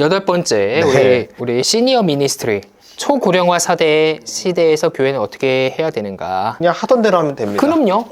여덟 번째 네. 우리 우리 시니어 미니스트리 초고령화 사대 시대에서 교회는 어떻게 해야 되는가? 그냥 하던 대로 하면 됩니다. 그럼요.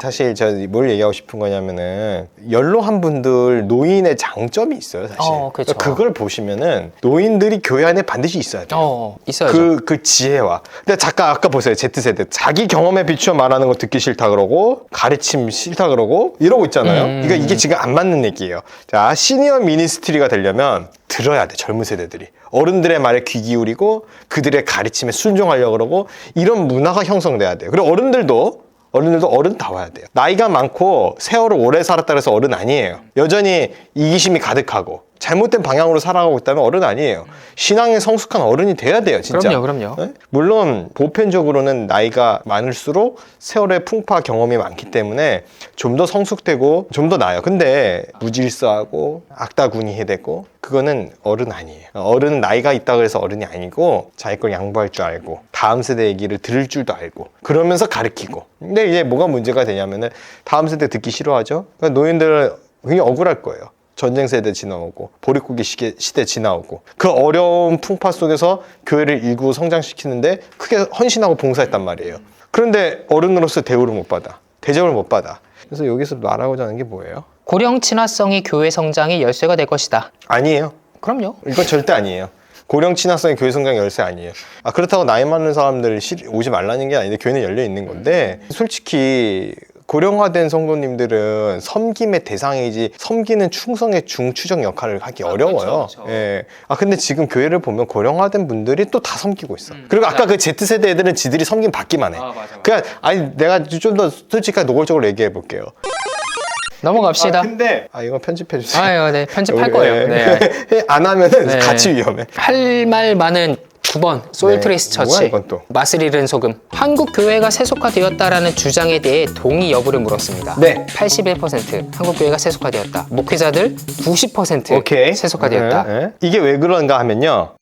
사실 저뭘 얘기하고 싶은 거냐면은 연로한 분들 노인의 장점이 있어요 사실. 어, 그렇죠. 그걸 보시면은 노인들이 교회 안에 반드시 있어야 돼요. 어 있어야죠. 그, 그 지혜와. 근데 잠깐 아까 보세요. Z세대. 자기 경험에 비추어 말하는 거 듣기 싫다 그러고, 가르침 싫다 그러고, 이러고 있잖아요. 음. 그러니까 이게 지금 안 맞는 얘기예요. 자, 시니어 미니스트리가 되려면 들어야 돼. 젊은 세대들이. 어른들의 말에 귀 기울이고, 그들의 가르침에 순종하려고 그러고, 이런 문화가 형성돼야 돼요. 그리고 어른들도 어른들도 어른다워야 돼요. 나이가 많고 세월을 오래 살았다 그래서 어른 아니에요. 여전히 이기심이 가득하고 잘못된 방향으로 살아가고 있다면 어른 아니에요. 신앙에 성숙한 어른이 돼야 돼요, 진짜. 그럼요, 그럼요. 네? 물론 보편적으로는 나이가 많을수록 세월의 풍파 경험이 많기 때문에 좀 더 성숙되고 좀 더 나아요. 근데 무질서하고 악다구니해 되고 그거는 어른 아니에요. 어른은 나이가 있다 그래서 어른이 아니고 자기 걸 양보할 줄 알고 다음 세대 얘기를 들을 줄도 알고 그러면서 가르치고. 근데 이제 뭐가 문제가 되냐면은 다음 세대 듣기 싫어하죠. 그러니까 노인들은 굉장히 억울할 거예요. 전쟁 세대 지나오고 보릿고기 시계, 시대 지나오고 그 어려운 풍파 속에서 교회를 일구 성장시키는데 크게 헌신하고 봉사했단 말이에요. 그런데 어른으로서 대우를 못 받아. 대접을 못 받아. 그래서 여기서 말하고자 하는 게 뭐예요? 고령 친화성이 교회 성장의 열쇠가 될 것이다. 아니에요. 그럼요. 이건 절대 아니에요. 고령 친화성이 교회 성장 열쇠 아니에요. 아 그렇다고 나이 많은 사람들 오지 말라는 게 아닌데 교회는 열려 있는 건데 솔직히 고령화된 성도님들은 섬김의 대상이지 섬기는 충성의 중추적 역할을 하기 어려워요. 그렇죠, 그렇죠. 예. 아 근데 지금 교회를 보면 고령화된 분들이 또 다 섬기고 있어. 음, 그리고 아까 그 Z 세대 애들은 지들이 섬김 받기만 해. 아, 맞아, 맞아. 그냥 아니 내가 좀 더 솔직하게 노골적으로 얘기해 볼게요. 넘어갑시다. 아, 근데 아 이거 편집해 주세요. 아유, 네 편집할 우리, 거예요. 예. 네. 안 하면은 네. 같이 위험해. 할 말 많은 9번 소울트레이스 네, 뭐야, 처치 이건 또. 맛을 잃은 소금 한국 교회가 세속화되었다라는 주장에 대해 동의 여부를 물었습니다. 네. 81% 한국 교회가 세속화되었다. 목회자들 90% 오케이. 세속화되었다. 네, 네. 이게 왜 그런가 하면요.